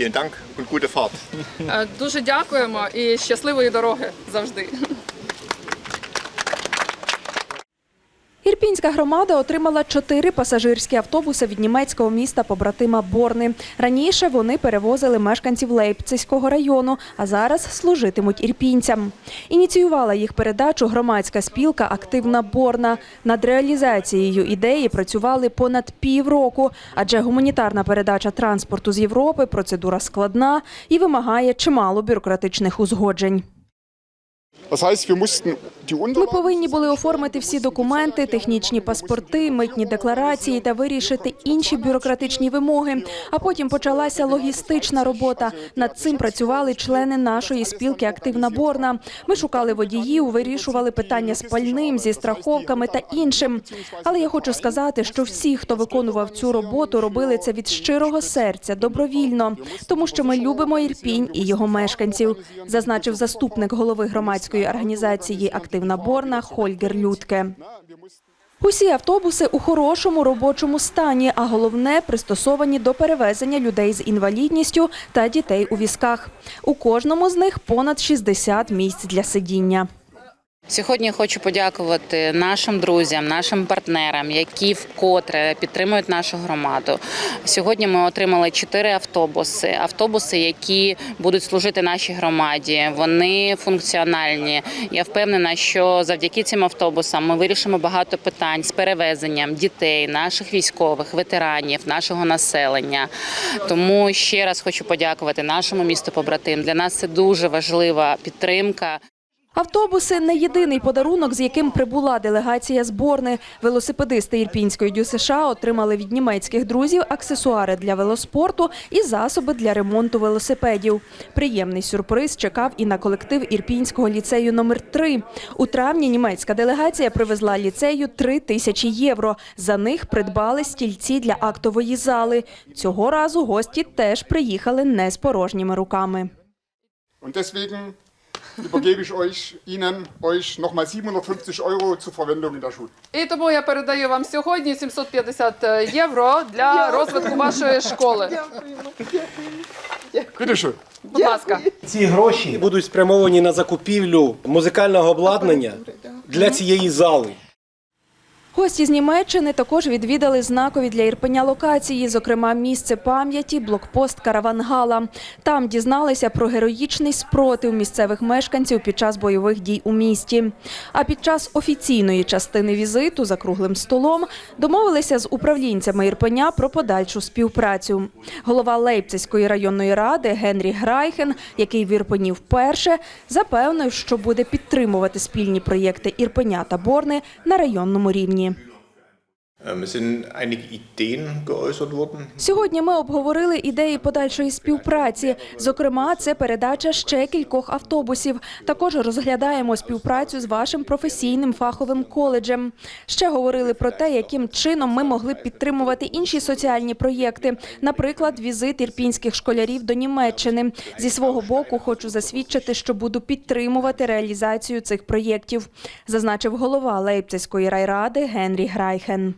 Vielen Dank und gute Fahrt. Е, Дуже дякуємо і щасливої дороги завжди. Ірпінська громада отримала чотири пасажирські автобуси від німецького міста побратима Борни. Раніше вони перевозили мешканців Лейпцизького району, а зараз служитимуть ірпінцям. Ініціювала їх передачу громадська спілка Активна Борна. Над реалізацією ідеї працювали понад півроку, адже гуманітарна передача транспорту з Європи процедура складна і вимагає чимало бюрократичних узгоджень. Ми повинні були оформити всі документи, технічні паспорти, митні декларації та вирішити інші бюрократичні вимоги. А потім почалася логістична робота. Над цим працювали члени нашої спілки Активна Борна. Ми шукали водіїв, вирішували питання з пальним, зі страховками та іншим. Але я хочу сказати, що всі, хто виконував цю роботу, робили це від щирого серця, добровільно, тому що ми любимо Ірпінь і його мешканців, зазначив заступник голови громадської організації Активна Борна Хольгер Людке. Усі автобуси у хорошому робочому стані, а головне пристосовані до перевезення людей з інвалідністю та дітей у візках. У кожному з них понад 60 місць для сидіння. Сьогодні хочу подякувати нашим друзям, нашим партнерам, які вкотре підтримують нашу громаду. Сьогодні ми отримали чотири автобуси. Автобуси, які будуть служити нашій громаді. Вони функціональні. Я впевнена, що завдяки цим автобусам ми вирішимо багато питань з перевезенням дітей, наших військових, ветеранів, нашого населення. Тому ще раз хочу подякувати нашому місту побратим. Для нас це дуже важлива підтримка. Автобуси не єдиний подарунок, з яким прибула делегація зборни. Велосипедисти Ірпінської дю США отримали від німецьких друзів аксесуари для велоспорту і засоби для ремонту велосипедів. Приємний сюрприз чекав і на колектив Ірпінського ліцею номер 3 У травні німецька делегація привезла ліцею 3 тисячі євро. За них придбали стільці для актової зали. Цього разу гості теж приїхали не з порожніми руками. Übergebe ich euch, Ihnen, euch nochmal 750 Euro zur Verwendung in der Schule. І тому я передаю вам сьогодні 750 євро для розвитку вашої школи. Bitte schön. Будь ласка. Ці гроші будуть спрямовані на закупівлю музикального обладнання для цієї зали. Гості з Німеччини також відвідали знакові для Ірпеня локації, зокрема місце пам'яті, блокпост Каравангала. Там дізналися про героїчний спротив місцевих мешканців під час бойових дій у місті. А під час офіційної частини візиту за круглим столом домовилися з управлінцями Ірпеня про подальшу співпрацю. Голова Лейпцизької районної ради Генрі Грайхен, який в Ірпені вперше, запевнив, що буде підтримувати спільні проєкти Ірпеня та Борни на районному рівні. Сьогодні ми обговорили ідеї подальшої співпраці. Зокрема, це передача ще кількох автобусів. Також розглядаємо співпрацю з вашим професійним фаховим коледжем. Ще говорили про те, яким чином ми могли б підтримувати інші соціальні проєкти, наприклад, візит ірпінських школярів до Німеччини. Зі свого боку хочу засвідчити, що буду підтримувати реалізацію цих проєктів, зазначив голова Лейпцизької райради Генрі Грайхен.